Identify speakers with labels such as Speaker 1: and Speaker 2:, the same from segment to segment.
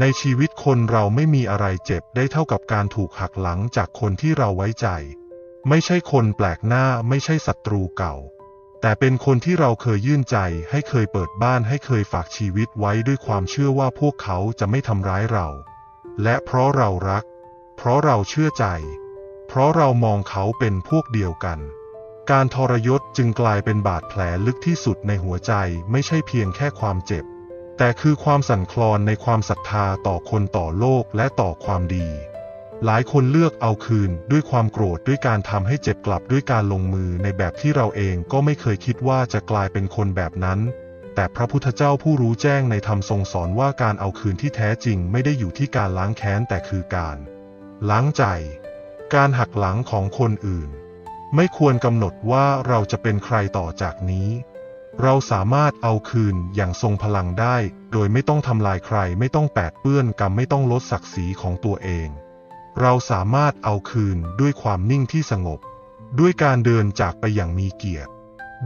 Speaker 1: ในชีวิตคนเราไม่มีอะไรเจ็บได้เท่ากับการถูกหักหลังจากคนที่เราไว้ใจ ไม่ใช่คนแปลกหน้าไม่ใช่ศัตรูเก่า แต่เป็นคนที่เราเคยยื่นใจ ให้เคยเปิดบ้านให้เคยฝากชีวิตไว้ด้วยความเชื่อว่าพวกเขาจะไม่ทำร้ายเรา และเพราะเรารัก เพราะเราเชื่อใจ เพราะเรามองเขาเป็นพวกเดียวกัน การทรยศจึงกลายเป็นบาดแผลลึกที่สุดในหัวใจไม่ใช่เพียงแค่ความเจ็บ แต่คือความสั่นคลอนในความศรัทธาต่อคนต่อโลกและต่อความดี หลายคนเลือกเอาคืนด้วยความโกรธด้วยการทำให้เจ็บกลับด้วยการลงมือในแบบที่เราเองก็ไม่เคยคิดว่าจะกลายเป็นคนแบบนั้น แต่พระพุทธเจ้าผู้รู้แจ้งในธรรมทรงสอนว่าการเอาคืนที่แท้จริงไม่ได้อยู่ที่การล้างแค้นแต่คือการล้างใจ การหักหลังของคนอื่น ไม่ควรกำหนดว่าเราจะเป็นใครต่อจากนี้ เราสามารถเอาคืนอย่างทรงพลังได้ โดยไม่ต้องทำลายใคร ไม่ต้องแปดเปื้อนกรรมไม่ต้องลดศักดิ์ศรีของตัวเอง เราสามารถเอาคืนด้วยความนิ่งที่สงบ ด้วยการเดินจากไปอย่างมีเกียรติ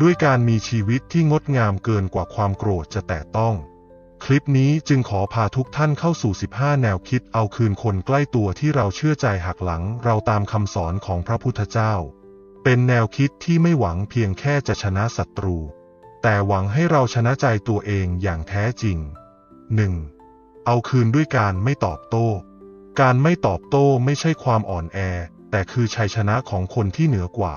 Speaker 1: ด้วยการมีชีวิตที่งดงามเกินกว่าความโกรธจะแตะต้อง คลิปนี้จึงขอพาทุกท่านเข้าสู่ 15 แนวคิดเอาคืนคนใกล้ตัวที่เราเชื่อใจหักหลัง เราตามคำสอนของพระพุทธเจ้า เป็นแนวคิดที่ไม่หวังเพียงแค่จะชนะศัตรู แต่หวังให้เราชนะใจตัวเองอย่างแท้จริง 1. เอาคืนด้วยการไม่ตอบโต้ การไม่ตอบโต้ไม่ใช่ความอ่อนแอ แต่คือชัยชนะของคนที่เหนือกว่า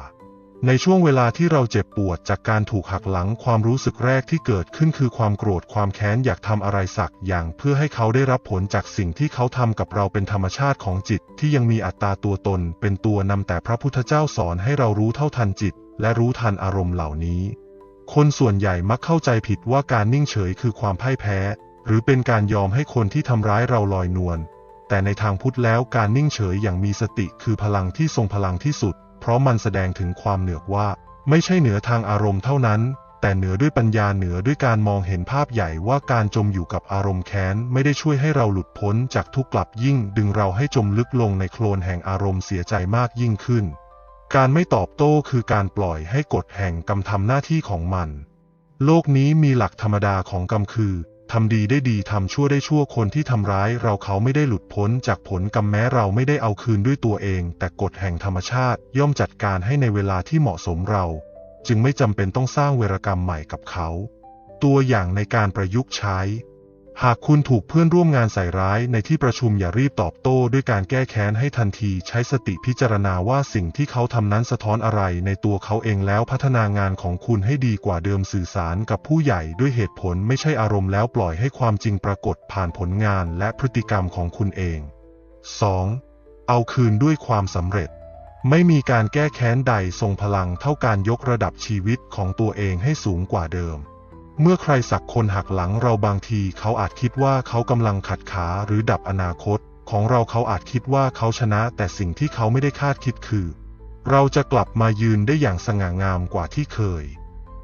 Speaker 1: ในช่วงเวลาที่เราเจ็บปวดจากการถูกหักหลังความรู้สึกแรกที่เกิดขึ้นคือความโกรธความแค้นอยากทำอะไรสักอย่างเพื่อให้เขาได้รับผลจากสิ่งที่เขาทำกับเราเป็นธรรมชาติของจิต ที่ยังมีอัตตาตัวตน เป็นตัวนำแต่พระพุทธเจ้าสอนให้เรารู้เท่าทันจิต และรู้ทันอารมณ์เหล่านี้ คนส่วนใหญ่มักเข้าใจผิดว่าการนิ่งเฉยคือความพ่ายแพ้ หรือเป็นการยอมให้คนที่ทำร้ายเราลอยนวล แต่ในทางพุทธแล้วการนิ่งเฉยอย่างมีสติคือพลังที่ทรงพลังที่สุด เพราะมันแสดงถึงความเหนือกว่า ไม่ใช่เหนือทางอารมณ์เท่านั้น แต่เหนือด้วยปัญญาเหนือด้วยการมองเห็นภาพใหญ่ว่าการจมอยู่กับอารมณ์แค้นไม่ได้ช่วยให้เราหลุดพ้นจากทุกข์กลับยิ่ง ดึงเราให้จมลึกลงในโคลนแห่งอารมณ์เสียใจมากยิ่งขึ้น การไม่ตอบโต้คือการปล่อยให้กฎแห่งกรรมทำหน้าที่ของมัน โลกนี้มีหลักธรรมดาของกรรมคือทำดีได้ดีทำชั่วได้ชั่วคนที่ทำร้ายเราเขาไม่ได้หลุดพ้นจากผลกรรมแม้เราไม่ได้เอาคืนด้วยตัวเอง แต่กฎแห่งธรรมชาติย่อมจัดการให้ในเวลาที่เหมาะสมเรา จึงไม่จำเป็นต้องสร้างเวรกรรมใหม่กับเขา ตัวอย่างในการประยุกต์ใช้ หากคุณถูกเพื่อนร่วมงานใส่ร้ายในที่ประชุมอย่ารีบตอบโต้ด้วยการแก้แค้นให้ทันทีใช้สติพิจารณาว่าสิ่งที่เขาทำนั้นสะท้อนอะไรในตัวเขาเองแล้วพัฒนางานของคุณให้ดีกว่าเดิมสื่อสารกับผู้ใหญ่ด้วยเหตุผลไม่ใช่อารมณ์แล้วปล่อยให้ความจริงปรากฏผ่านผลงานและพฤติกรรมของคุณเอง 2. เอาคืนด้วยความสำเร็จ ไม่มีการแก้แค้นใดทรงพลังเท่าการยกระดับชีวิตของตัวเองให้สูงกว่าเดิม เมื่อใครสักคนหักหลังเราบางทีเขาอาจคิดว่าเขากำลังขัดขาหรือดับอนาคต ของเราเขาอาจคิดว่าเขาชนะ แต่สิ่งที่เขาไม่ได้คาดคิดคือ เราจะกลับมายืนได้อย่างสง่างามกว่าที่เคย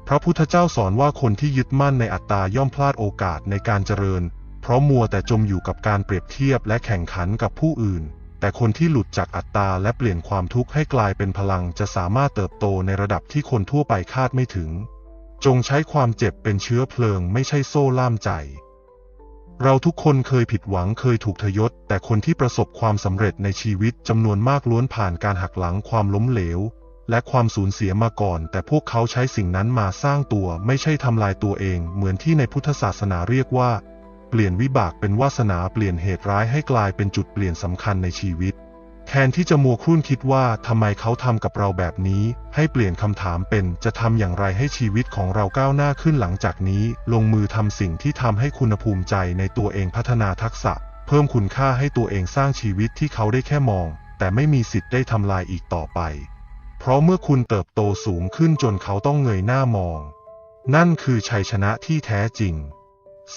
Speaker 1: พระพุทธเจ้าสอนว่าคนที่ยึดมั่นในอัตตาย่อมพลาดโอกาสในการเจริญ เพราะมัวแต่จมอยู่กับการเปรียบเทียบและแข่งขันกับผู้อื่น แต่คนที่หลุดจากอัตตาและเปลี่ยนความทุกข์ให้กลายเป็นพลังจะสามารถเติบโตในระดับที่คนทั่วไปคาดไม่ถึง จงใช้ความเจ็บเป็นเชื้อเพลิงไม่ใช่โซ่ล่ามใจ เราทุกคนเคยผิดหวังเคยถูกทยศ แต่คนที่ประสบความสำเร็จในชีวิตจำนวนมากล้วนผ่านการหักหลังความล้มเหลว และความสูญเสียมาก่อน แต่พวกเขาใช้สิ่งนั้นมาสร้างตัวไม่ใช่ทำลายตัวเอง เหมือนที่ในพุทธศาสนาเรียกว่า เปลี่ยนวิบากเป็นวาสนาเปลี่ยนเหตุร้ายให้กลายเป็นจุดเปลี่ยนสำคัญในชีวิต แทนที่จะมัวครุ่นคิดว่าทำไมเขาทำกับเราแบบนี้ ให้เปลี่ยนคำถามเป็นจะทำอย่างไรให้ชีวิตของเราก้าวหน้าขึ้นหลังจากนี้ ลงมือทำสิ่งที่ทำให้คุณภูมิใจในตัวเองพัฒนาทักษะ เพิ่มคุณค่าให้ตัวเองสร้างชีวิตที่เขาได้แค่มอง แต่ไม่มีสิทธิ์ได้ทำลายอีกต่อไป เพราะเมื่อคุณเติบโตสูงขึ้นจนเขาต้องเงยหน้ามอง นั่นคือชัยชนะที่แท้จริง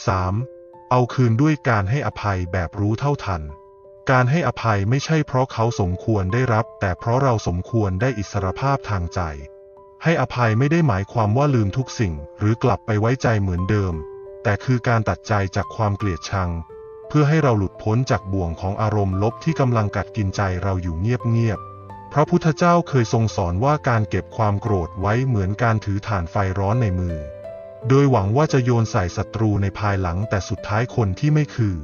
Speaker 1: 3. เอาคืนด้วยการให้อภัยแบบรู้เท่าทัน การให้อภัยไม่ใช่เพราะเขาสมควรได้รับ แต่เพราะเราสมควรได้อิสรภาพทางใจ ให้อภัยไม่ได้หมายความว่าลืมทุกสิ่ง หรือกลับไปไว้ใจเหมือนเดิม แต่คือการตัดใจจากความเกลียดชัง เพื่อให้เราหลุดพ้นจากบ่วงของอารมณ์ลบที่กำลังกัดกินใจเราอยู่เงียบๆพระพุทธเจ้าเคยทรงสอนว่าการเก็บความโกรธไว้เหมือนการถือถ่านไฟร้อนในมือ โดยหวังว่าจะโยนใส่ศัตรูในภายหลังแต่สุดท้ายคนที่ไม่คือ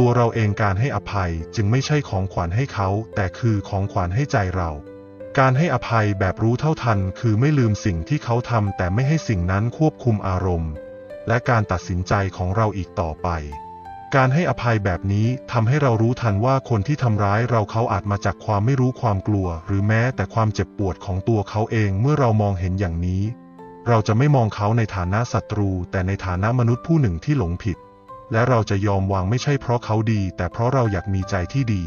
Speaker 1: ตัวเราเองการให้อภัยจึงไม่ใช่ของขวัญให้เขา แต่คือของขวัญให้ใจเรา การให้อภัยแบบรู้เท่าทัน คือไม่ลืมสิ่งที่เขาทำแต่ไม่ให้สิ่งนั้นควบคุมอารมณ์ และการตัดสินใจของเราอีกต่อไป การให้อภัยแบบนี้ทำให้เรารู้ทันว่าคนที่ทำร้ายเราเขาอาจมาจากความไม่รู้ความกลัว หรือแม้แต่ความเจ็บปวดของตัวเขาเองเมื่อเรามองเห็นอย่างนี้ เราจะไม่มองเขาในฐานะศัตรู แต่ในฐานะมนุษย์ผู้หนึ่งที่หลงผิด และเราจะยอมวางไม่ใช่เพราะเขาดี แต่เพราะเราอยากมีใจที่ดี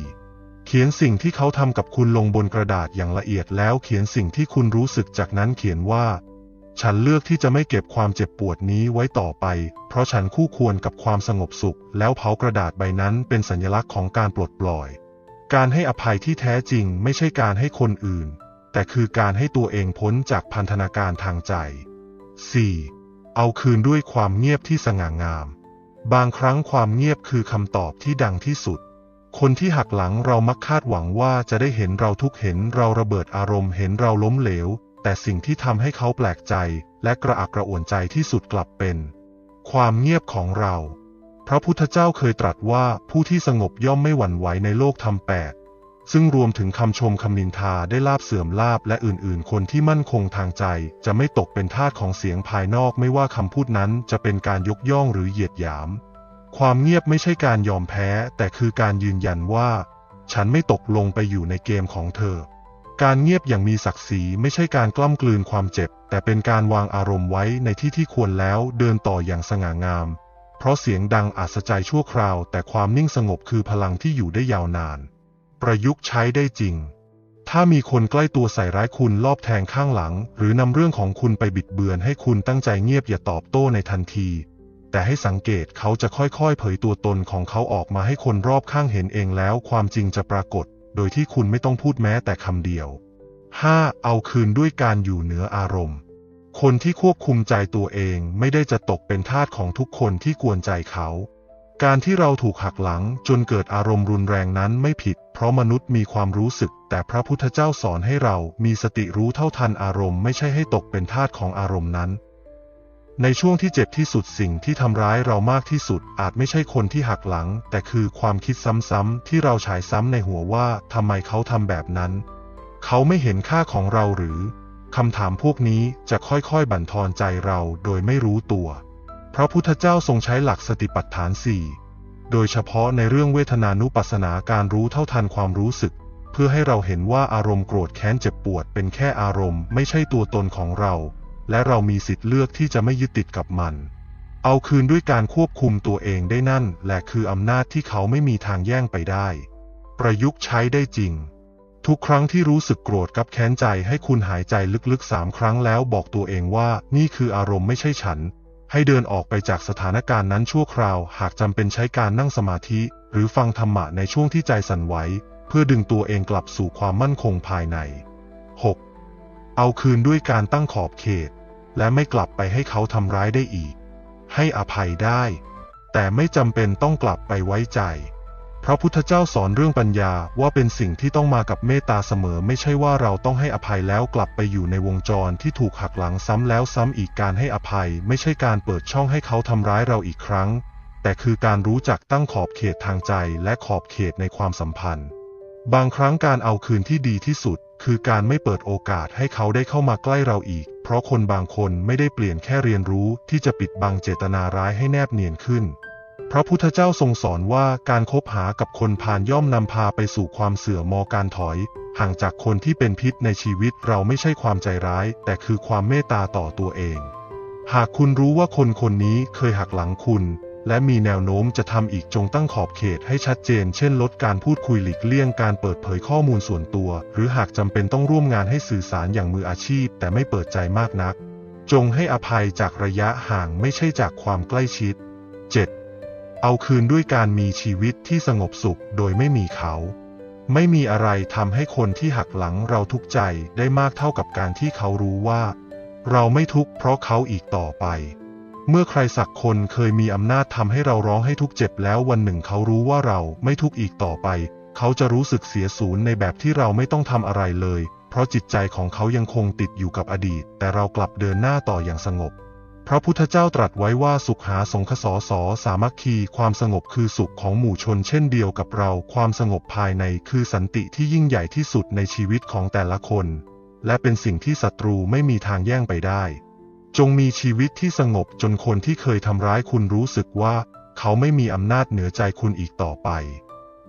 Speaker 1: เขียนสิ่งที่เขาทำกับคุณลงบนกระดาษอย่างละเอียดแล้วเขียนสิ่งที่คุณรู้สึกจากนั้นเขียนว่า ฉันเลือกที่จะไม่เก็บความเจ็บปวดนี้ไว้ต่อไป เพราะฉันคู่ควรกับความสงบสุข แล้วเผากระดาษใบนั้นเป็นสัญลักษณ์ของการปลดปล่อย การให้อภัยที่แท้จริงไม่ใช่การให้คนอื่น แต่คือการให้ตัวเองพ้นจากพันธนาการทางใจ 4. เอาคืนด้วยความเงียบที่สง่างาม บางครั้งความเงียบคือคำตอบที่ดังที่สุด คนที่หักหลังเรามักคาดหวังว่าจะได้เห็นเราทุกเห็นเราระเบิดอารมณ์เห็นเราล้มเหลว แต่สิ่งที่ทำให้เขาแปลกใจ และกระอักกระอ่วนใจที่สุดกลับเป็น ความเงียบของเรา พระพุทธเจ้าเคยตรัสว่าผู้ที่สงบย่อมไม่หวั่นไหวในโลกธรรมแปด ซึ่งรวมถึงคำชมคำนินทาได้ลาบเสื่อมลาบและอื่นๆ คนที่มั่นคงทางใจ จะไม่ตกเป็นทาสของเสียงภายนอกไม่ว่าคำพูดนั้นจะเป็นการยกย่องหรือเหยียดหยาม ความเงียบไม่ใช่การยอมแพ้ แต่คือการยืนยันว่า ฉันไม่ตกลงไปอยู่ในเกมของเธอ การเงียบอย่างมีศักดิ์ศรีไม่ใช่การกล้ำกลืนความเจ็บ แต่เป็นการวางอารมณ์ไว้ในที่ที่ควรแล้วเดินต่ออย่างสง่างาม เพราะเสียงดังอาจสะใจชั่วคราว แต่ความนิ่งสงบคือพลังที่อยู่ได้ยาวนาน ประยุกต์ใช้ได้จริง ถ้ามีคนใกล้ตัวใส่ร้ายคุณลอบแทงข้างหลัง หรือนำเรื่องของคุณไปบิดเบือนให้คุณตั้งใจเงียบอย่าตอบโต้ในทันที แต่ให้สังเกตเขาจะค่อยๆ เผยตัวตนของเขาออกมาให้คนรอบข้างเห็นเองแล้ว ความจริงจะปรากฏ โดยที่คุณไม่ต้องพูดแม้แต่คำเดียว 5. เอาคืนด้วยการอยู่เหนืออารมณ์ คนที่ควบคุมใจตัวเองไม่ได้จะตกเป็นทาสของทุกคนที่กวนใจเขา การที่เราถูกหักหลังจนเกิดอารมณ์รุนแรงนั้นไม่ผิด เพราะมนุษย์มีความรู้สึก แต่พระพุทธเจ้าสอนให้เรามีสติรู้เท่าทันอารมณ์ไม่ใช่ให้ตกเป็นทาสของอารมณ์นั้น ในช่วงที่เจ็บที่สุดสิ่งที่ทำร้ายเรามากที่สุด อาจไม่ใช่คนที่หักหลัง แต่คือความคิดซ้ำๆที่เราฉายซ้ำในหัวว่าทำไมเขาทำแบบนั้น เขาไม่เห็นค่าของเราหรือคำถามพวกนี้จะค่อยๆบั่นทอนใจเราโดยไม่รู้ตัว พระพุทธเจ้าทรงใช้หลักสติปัฏฐานสี่โดยเฉพาะในเรื่องเวทนานุปัสสนาการรู้เท่าทันความรู้สึก เพื่อให้เราเห็นว่าอารมณ์โกรธแค้นเจ็บปวดเป็นแค่อารมณ์ไม่ใช่ตัวตนของเรา และเรามีสิทธิ์เลือกที่จะไม่ยึดติดกับมัน เอาคืนด้วยการควบคุมตัวเองได้นั่น แหละคืออำนาจที่เขาไม่มีทางแย่งไปได้ ประยุกต์ใช้ได้จริง ทุกครั้งที่รู้สึกโกรธกับแค้นใจให้คุณหายใจลึกๆสามครั้งแล้วบอกตัวเองว่านี่คืออารมณ์ไม่ใช่ฉัน ให้เดินออกไปจากสถานการณ์นั้นชั่วคราว หากจำเป็นใช้การนั่งสมาธิ หรือฟังธรรมะในช่วงที่ใจสั่นไหวเพื่อดึงตัวเองกลับสู่ความมั่นคงภายใน 6. เอาคืนด้วยการตั้งขอบเขต และไม่กลับไปให้เขาทำร้ายได้อีก ให้อภัยได้ แต่ไม่จำเป็นต้องกลับไปไว้ใจ ระพุทธเจ้าสอนเรื่องปัญญาว่าเป็นสิ่งที่ต้องมากับเมตตาเสมอ ไม่ใช่ว่าเราต้องให้อภัยแล้วกลับไปอยู่ในวงจรที่ถูกหักหลังซ้ำแล้วซ้ำอีกการให้อภัย ไม่ใช่การเปิดช่องให้เขาทำร้ายเราอีกครั้ง แต่คือการรู้จักตั้งขอบเขตทางใจและขอบเขตในความสัมพันธ์ บางครั้งการเอาคืนที่ดีที่สุด คือการไม่เปิดโอกาสให้เขาได้เข้ามาใกล้เราอีก เพราะคนบางคนไม่ได้เปลี่ยนแค่เรียนรู้ที่จะปิดบังเจตนาร้ายให้แนบเนียนขึ้น พระพุทธเจ้าทรงสอนว่าการคบหากับคนพาลย่อมนำพาไปสู่ความเสื่อมมอการถอย ห่างจากคนที่เป็นพิษในชีวิตเราไม่ใช่ความใจร้าย แต่คือความเมตตาต่อตัวเอง หากคุณรู้ว่าคนคนนี้เคยหักหลังคุณ และมีแนวโน้มจะทำอีกจงตั้งขอบเขตให้ชัดเจน เช่นลดการพูดคุยหลีกเลี่ยงการเปิดเผยข้อมูลส่วนตัว หรือหากจำเป็นต้องร่วมงานให้สื่อสารอย่างมืออาชีพ แต่ไม่เปิดใจมากนัก จงให้อภัยจากระยะห่างไม่ใช่จากความใกล้ชิด 7. เอาคืนด้วยการมีชีวิตที่สงบสุขโดยไม่มีเขา ไม่มีอะไรทำให้คนที่หักหลังเราทุกข์ใจได้มากเท่ากับการที่เขารู้ว่า เราไม่ทุกข์เพราะเขาอีกต่อไป เมื่อใครสักคนเคยมีอำนาจทำให้เราร้องให้ทุกข์เจ็บแล้ววันหนึ่งเขารู้ว่าเราไม่ทุกข์อีกต่อไป เขาจะรู้สึกเสียสูญในแบบที่เราไม่ต้องทำอะไรเลย เพราะจิตใจของเขายังคงติดอยู่กับอดีต แต่เรากลับเดินหน้าต่ออย่างสงบ พระพุทธเจ้าตรัสไว้ว่าสุขหาสงคสอสอสามัคคีความสงบคือสุขของหมู่ชนเช่นเดียวกับเรา ความสงบภายในคือสันติที่ยิ่งใหญ่ที่สุดในชีวิตของแต่ละคน และเป็นสิ่งที่ศัตรูไม่มีทางแย่งไปได้ จงมีชีวิตที่สงบจนคนที่เคยทำร้ายคุณรู้สึกว่า เขาไม่มีอำนาจเหนือใจคุณอีกต่อไป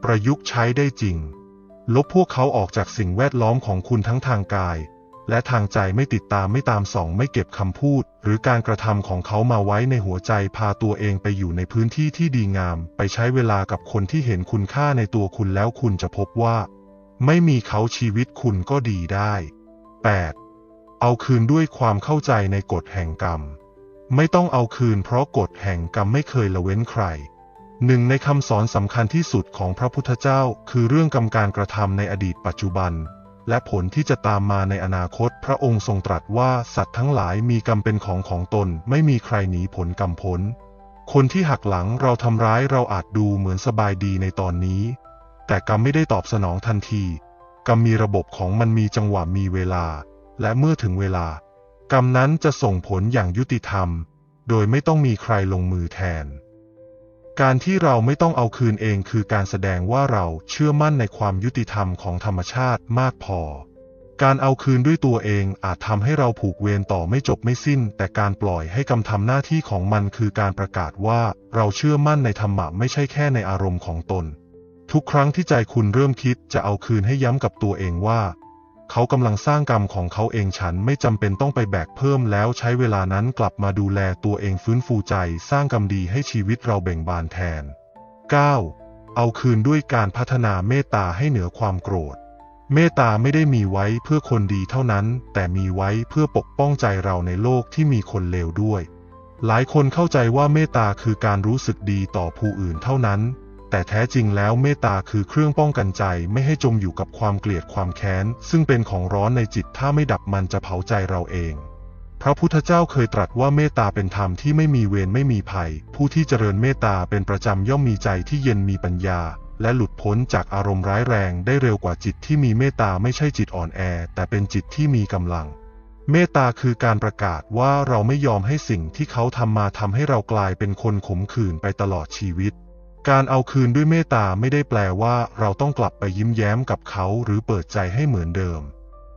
Speaker 1: ประยุกต์ใช้ได้จริง ลบพวกเขาออกจากสิ่งแวดล้อมของคุณทั้งทางกาย และทางใจไม่ติดตามไม่ตามส่องไม่เก็บคำพูด หรือการกระทำของเขามาไว้ในหัวใจพาตัวเองไปอยู่ในพื้นที่ที่ดีงาม ไปใช้เวลากับคนที่เห็นคุณค่าในตัวคุณแล้วคุณจะพบว่า ไม่มีเขาชีวิตคุณก็ดีได้ 8. เอาคืนด้วยความเข้าใจในกฎแห่งกรรม ไม่ต้องเอาคืนเพราะกฎแห่งกรรมไม่เคยละเว้นใครหนึ่งในคำสอนสำคัญที่สุดของพระพุทธเจ้า คือเรื่องกรรมการกระทำในอดีตปัจจุบัน และผลที่จะตามมาในอนาคต พระองค์ทรงตรัสว่าสัตว์ทั้งหลายมีกรรมเป็นของของตน ไม่มีใครหนีผลกรรมพ้น คนที่หักหลังเราทำร้ายเราอาจดูเหมือนสบายดีในตอนนี้ แต่กรรมไม่ได้ตอบสนองทันที กรรมมีระบบของมันมีจังหวะมีเวลา และเมื่อถึงเวลา กรรมนั้นจะส่งผลอย่างยุติธรรม โดยไม่ต้องมีใครลงมือแทน การที่เราไม่ต้องเอาคืนเองคือการแสดงว่าเราเชื่อมั่นในความยุติธรรมของธรรมชาติมากพอ การเอาคืนด้วยตัวเองอาจทำให้เราผูกเวรต่อไม่จบไม่สิ้น แต่การปล่อยให้กรรมทำหน้าที่ของมันคือการประกาศว่าเราเชื่อมั่นในธรรมะไม่ใช่แค่ในอารมณ์ของตน ทุกครั้งที่ใจคุณเริ่มคิดจะเอาคืนให้ย้ำกับตัวเองว่า เขากำลังสร้างกรรมของเขาเองฉันไม่จำเป็นต้องไปแบกเพิ่มแล้วใช้เวลานั้นกลับมาดูแลตัวเองฟื้นฟูใจ สร้างกรรมดีให้ชีวิตเราเบ่งบานแทน 9. เอาคืนด้วยการพัฒนาเมตตาให้เหนือความโกรธ เมตตาไม่ได้มีไว้เพื่อคนดีเท่านั้น แต่มีไว้เพื่อปกป้องใจเราในโลกที่มีคนเลวด้วย หลายคนเข้าใจว่าเมตตาคือการรู้สึกดีต่อผู้อื่นเท่านั้น แต่แท้จริงแล้วเมตตาคือเครื่องป้องกันใจไม่ให้จมอยู่กับความเกลียดความแค้น ซึ่งเป็นของร้อนในจิตถ้าไม่ดับมันจะเผาใจเราเอง พระพุทธเจ้าเคยตรัสว่าเมตตาเป็นธรรมที่ไม่มีเวรไม่มีภัย ผู้ที่เจริญเมตตาเป็นประจำย่อมมีใจที่เย็นมีปัญญา และหลุดพ้นจากอารมณ์ร้ายแรงได้เร็วกว่าจิตที่มีเมตตาไม่ใช่จิตอ่อนแอ แต่เป็นจิตที่มีกำลังเมตตาคือการประกาศว่าเราไม่ยอมให้สิ่งที่เขาทำมาทำให้เรากลายเป็นคนขมขื่นไปตลอดชีวิต การเอาคืนด้วยเมตตาไม่ได้แปลว่าเราต้องกลับไปยิ้มแย้มกับเขาหรือเปิดใจให้เหมือนเดิม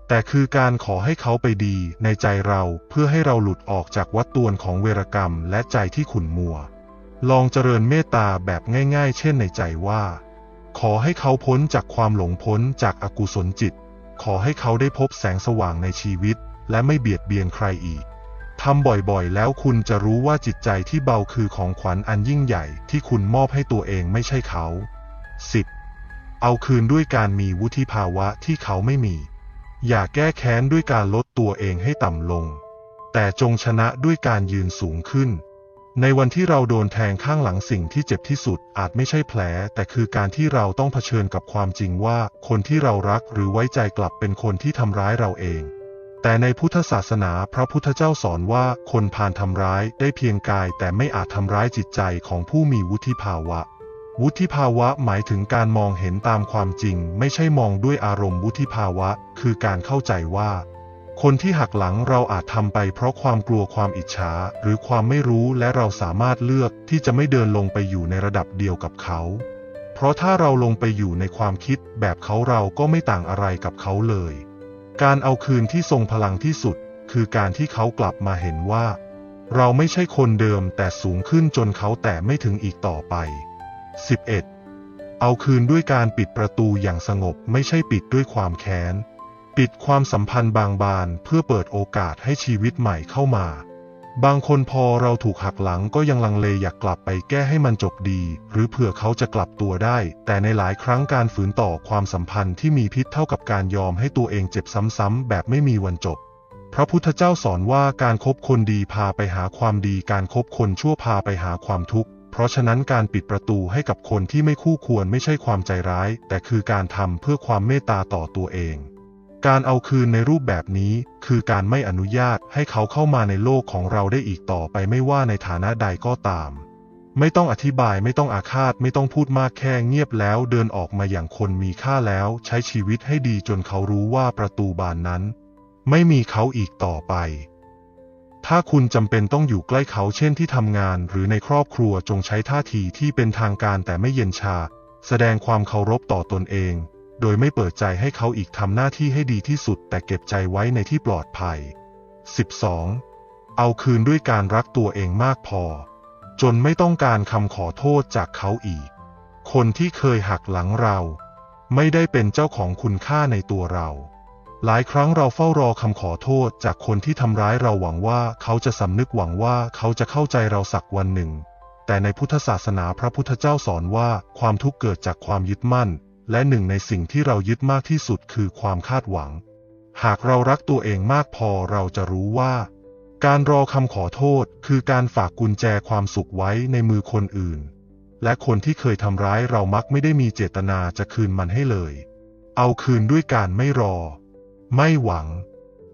Speaker 1: แต่คือการขอให้เขาไปดีในใจเราเพื่อให้เราหลุดออกจากวัฏฏวนของเวรกรรมและใจที่ขุ่นมัว ลองเจริญเมตตาแบบง่าย ๆ เช่นในใจว่า ขอให้เขาพ้นจากความหลงพ้นจากอากุศลจิต ขอให้เขาได้พบแสงสว่างในชีวิต และไม่เบียดเบียนใครอีก ทำบ่อยๆ แล้วคุณจะรู้ว่าจิตใจที่เบาคือของขวัญอันยิ่งใหญ่ที่คุณมอบให้ตัวเองไม่ใช่เขา 10. เอาคืนด้วยการมีวุฒิภาวะที่เขาไม่มี อย่าแก้แค้นด้วยการลดตัวเองให้ต่ำลง แต่จงชนะด้วยการยืนสูงขึ้น ในวันที่เราโดนแทงข้างหลังสิ่งที่เจ็บที่สุดอาจไม่ใช่แผล แต่คือการที่เราต้องเผชิญกับความจริงว่า คนที่เรารักหรือไว้ใจกลับเป็นคนที่ทำร้ายเราเอง แต่ในพุทธศาสนาพระพุทธเจ้าสอนว่าคนพาลทำร้ายได้เพียงกายแต่ไม่อาจทำร้ายจิตใจของผู้มีวุฒิภาวะ วุฒิภาวะหมายถึงการมองเห็นตามความจริง ไม่ใช่มองด้วยอารมณ์วุฒิภาวะ คือการเข้าใจว่า คนที่หักหลังเราอาจทำไปเพราะความกลัวความอิจฉาหรือความไม่รู้และเราสามารถเลือกที่จะไม่เดินลงไปอยู่ในระดับเดียวกับเขา เพราะถ้าเราลงไปอยู่ในความคิดแบบเขาเราก็ไม่ต่างอะไรกับเขาเลย การเอาคืนที่ทรงพลังที่สุด คือการที่เขากลับมาเห็นว่า เราไม่ใช่คนเดิมแต่สูงขึ้นจนเขาแต่ไม่ถึงอีกต่อไป 11. เอาคืนด้วยการปิดประตูอย่างสงบไม่ใช่ปิดด้วยความแค้น ปิดความสัมพันธ์บางบานเพื่อเปิดโอกาสให้ชีวิตใหม่เข้ามา บางคนพอเราถูกหักหลังก็ยังลังเลอยากกลับไปแก้ให้มันจบดี หรือเผื่อเขาจะกลับตัวได้ แต่ในหลายครั้งการฝืนต่อความสัมพันธ์ที่มีพิษเท่ากับการยอมให้ตัวเองเจ็บซ้ำๆแบบไม่มีวันจบ พระพุทธเจ้าสอนว่าการคบคนดีพาไปหาความดี การคบคนชั่วพาไปหาความทุกข์ เพราะฉะนั้นการปิดประตูให้กับคนที่ไม่คู่ควรไม่ใช่ความใจร้าย แต่คือการทำเพื่อความเมตตาต่อตัวเอง การเอาคืนในรูปแบบนี้คือการไม่อนุญาตให้เขาเข้ามาในโลกของเราได้อีกต่อไปไม่ว่าในฐานะใดก็ตาม ไม่ต้องอธิบายไม่ต้องอาฆาตไม่ต้องพูดมากแค่เงียบแล้วเดินออกมาอย่างคนมีค่าแล้ว ใช้ชีวิตให้ดีจนเขารู้ว่าประตูบานนั้น ไม่มีเขาอีกต่อไป ถ้าคุณจำเป็นต้องอยู่ใกล้เขาเช่นที่ทำงาน หรือในครอบครัวจงใช้ท่าทีที่เป็นทางการแต่ไม่เย็นชา แสดงความเคารพต่อตนเอง โดยไม่เปิดใจให้เขาอีกทำหน้าที่ให้ดีที่สุด แต่เก็บใจไว้ในที่ปลอดภัย 12. เอาคืนด้วยการรักตัวเองมากพอ จนไม่ต้องการคำขอโทษจากเขาอีก คนที่เคยหักหลังเรา ไม่ได้เป็นเจ้าของคุณค่าในตัวเรา หลายครั้งเราเฝ้ารอคำขอโทษจากคนที่ทำร้ายเราหวังว่าเขาจะสำนึกหวังว่าเขาจะเข้าใจเราสักวันหนึ่ง แต่ในพุทธศาสนาพระพุทธเจ้าสอนว่าความทุกข์เกิดจากความยึดมั่น และหนึ่งในสิ่งที่เรายึดมากที่สุดคือความคาดหวัง หากเรารักตัวเองมากพอเราจะรู้ว่า การรอคำขอโทษคือการฝากกุญแจความสุขไว้ในมือคนอื่น และคนที่เคยทำร้ายเรามักไม่ได้มีเจตนาจะคืนมันให้เลย เอาคืนด้วยการไม่รอ ไม่หวัง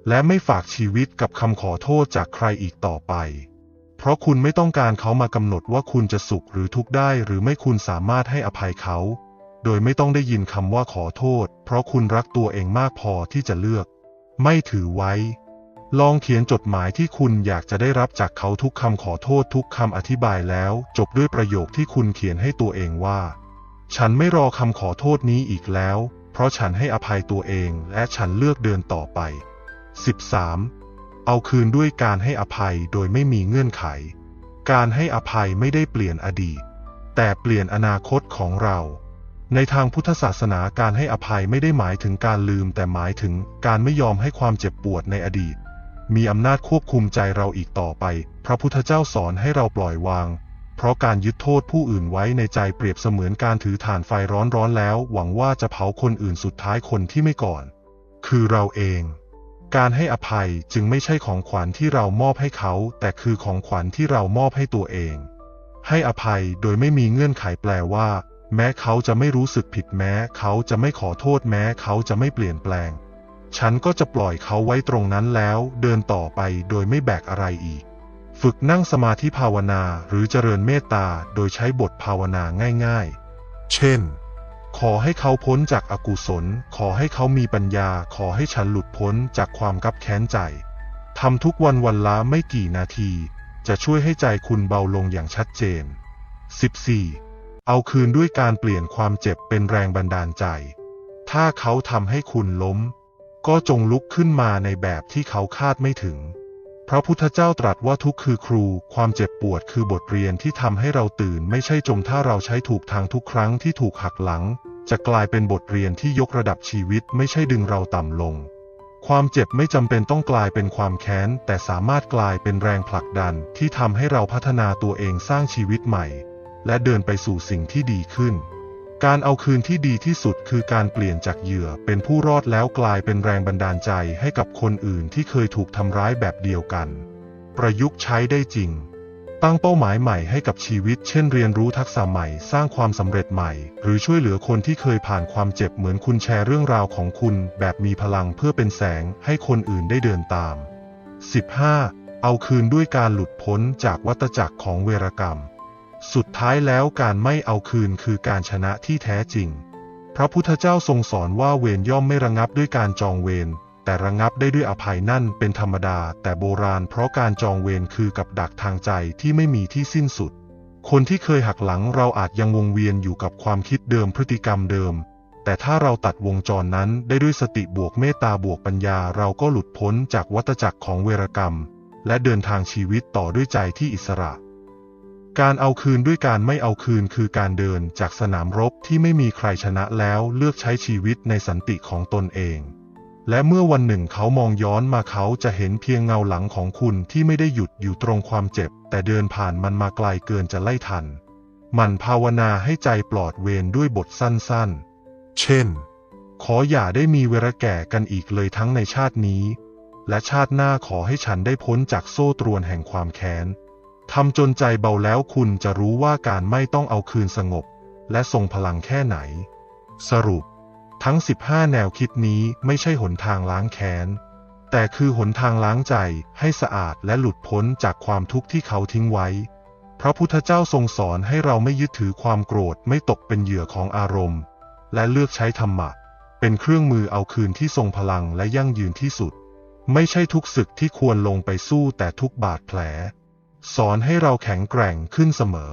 Speaker 1: และไม่ฝากชีวิตกับคำขอโทษจากใครอีกต่อไปเพราะคุณไม่ต้องการเขามากำหนดว่าคุณจะสุขหรือทุกข์ได้หรือไม่คุณสามารถให้อภัยเขา โดยไม่ต้องได้ยินคำว่าขอโทษ เพราะคุณรักตัวเองมากพอที่จะเลือก ไม่ถือไว้ ลองเขียนจดหมายที่คุณอยากจะได้รับจากเขาทุกคำขอโทษทุกคำอธิบายแล้ว จบด้วยประโยคที่คุณเขียนให้ตัวเองว่า ฉันไม่รอคำขอโทษนี้อีกแล้ว เพราะฉันให้อภัยตัวเองและฉันเลือกเดินต่อไป 13. เอาคืนด้วยการให้อภัยโดยไม่มีเงื่อนไข การให้อภัยไม่ได้เปลี่ยนอดีต แต่เปลี่ยนอนาคตของเรา ในทางพุทธศาสนาการให้อภัยไม่ได้หมายถึงการลืมแต่หมายถึงการไม่ยอมให้ความเจ็บปวดในอดีต มีอำนาจควบคุมใจเราอีกต่อไป พระพุทธเจ้าสอนให้เราปล่อยวาง เพราะการยึดโทษผู้อื่นไว้ในใจเปรียบเสมือนการถือถ่านไฟร้อนๆแล้ว หวังว่าจะเผาคนอื่นสุดท้ายคนที่ไม่ก่อน คือเราเอง การให้อภัยจึงไม่ใช่ของขวัญที่เรามอบให้เขา แต่คือของขวัญที่เรามอบให้ตัวเอง ให้อภัยโดยไม่มีเงื่อนไขแปลว่า แม้เขาจะไม่รู้สึกผิดแม้ เขาจะไม่ขอโทษแม้ เขาจะไม่เปลี่ยนแปลง ฉันก็จะปล่อยเขาไว้ตรงนั้นแล้ว เดินต่อไปโดยไม่แบกอะไรอีก ฝึกนั่งสมาธิภาวนาหรือเจริญเมตตาโดยใช้บทภาวนาง่ายๆ เช่น ขอให้เขาพ้นจากอากุศล ขอให้เขามีปัญญา ขอให้ฉันหลุดพ้นจากความกับแค้นใจทำทุกวันวันละไม่กี่นาที จะช่วยให้ใจคุณเบาลงอย่างชัดเจน 14. เอาคืนด้วยการเปลี่ยนความเจ็บเป็นแรงบันดาลใจ ถ้าเขาทำให้คุณล้ม ก็จงลุกขึ้นมาในแบบที่เขาคาดไม่ถึง พระพุทธเจ้าตรัสว่าทุกคือครู ความเจ็บปวดคือบทเรียนที่ทำให้เราตื่น ไม่ใช่จมถ้าเราใช้ถูกทางทุกครั้งที่ถูกหักหลัง จะกลายเป็นบทเรียนที่ยกระดับชีวิตไม่ใช่ดึงเราต่ำลง ความเจ็บไม่จำเป็นต้องกลายเป็นความแค้น แต่สามารถกลายเป็นแรงผลักดันที่ทำให้เราพัฒนาตัวเองสร้างชีวิตใหม่ และเดินไปสู่สิ่งที่ดีขึ้น การเอาคืนที่ดีที่สุดคือการเปลี่ยนจากเหยื่อเป็นผู้รอดแล้วกลายเป็นแรงบันดาลใจให้กับคนอื่นที่เคยถูกทำร้ายแบบเดียวกัน ประยุกต์ใช้ได้จริง ตั้งเป้าหมายใหม่ให้กับชีวิต เช่นเรียนรู้ทักษะใหม่ สร้างความสำเร็จใหม่ หรือช่วยเหลือคนที่เคยผ่านความเจ็บเหมือนคุณแชร์เรื่องราวของคุณ แบบมีพลังเพื่อเป็นแสงให้คนอื่นได้เดินตาม 15. เอาคืนด้วยการหลุดพ้นจากวัฏจักรของเวรกรรม สุดท้ายแล้วการไม่เอาคืนคือการชนะที่แท้จริง พระพุทธเจ้าทรงสอนว่าเวรย่อมไม่ระงับด้วยการจองเวร แต่ระงับได้ด้วยอภัยนั่นเป็นธรรมดา แต่โบราณเพราะการจองเวรคือกับดักทางใจที่ไม่มีที่สิ้นสุด คนที่เคยหักหลังเราอาจยังวงเวียนอยู่กับความคิดเดิมพฤติกรรมเดิม แต่ถ้าเราตัดวงจรนั้นได้ด้วยสติบวกเมตตาบวกปัญญาเราก็หลุดพ้นจากวัฏจักรของเวรกรรม และเดินทางชีวิตต่อด้วยใจที่อิสระ การเอาคืนด้วยการไม่เอาคืนคือการเดินจากสนามรบที่ไม่มีใครชนะแล้วเลือกใช้ชีวิตในสันติของตนเอง และเมื่อวันหนึ่งเขามองย้อนมาเขาจะเห็นเพียงเงาหลังของคุณที่ไม่ได้หยุดอยู่ตรงความเจ็บ แต่เดินผ่านมันมาไกลเกินจะไล่ทัน มันภาวนาให้ใจปลอดเวรด้วยบทสั้นๆ เช่น ขออย่าได้มีเวรแก่กันอีกเลยทั้งในชาตินี้ และชาติหน้าขอให้ฉันได้พ้นจากโซ่ตรวนแห่งความแค้น ทำจนใจเบาแล้วคุณจะรู้ว่าการไม่ต้องเอาคืนสงบ และทรงพลังแค่ไหน สรุป ทั้ง 15 แนวคิดนี้ไม่ใช่หนทางล้างแค้น แต่คือหนทางล้างใจให้สะอาดและหลุดพ้นจากความทุกข์ที่เขาทิ้งไว้ พระพุทธเจ้าทรงสอนให้เราไม่ยึดถือความโกรธไม่ตกเป็นเหยื่อของอารมณ์ และเลือกใช้ธรรมะเป็นเครื่องมือเอาคืนที่ทรงพลังและยั่งยืนที่สุด ไม่ใช่ทุกศึกที่ควรลงไปสู้แต่ทุกบาดแผล สอนให้เราแข็งแกร่งขึ้นเสมอ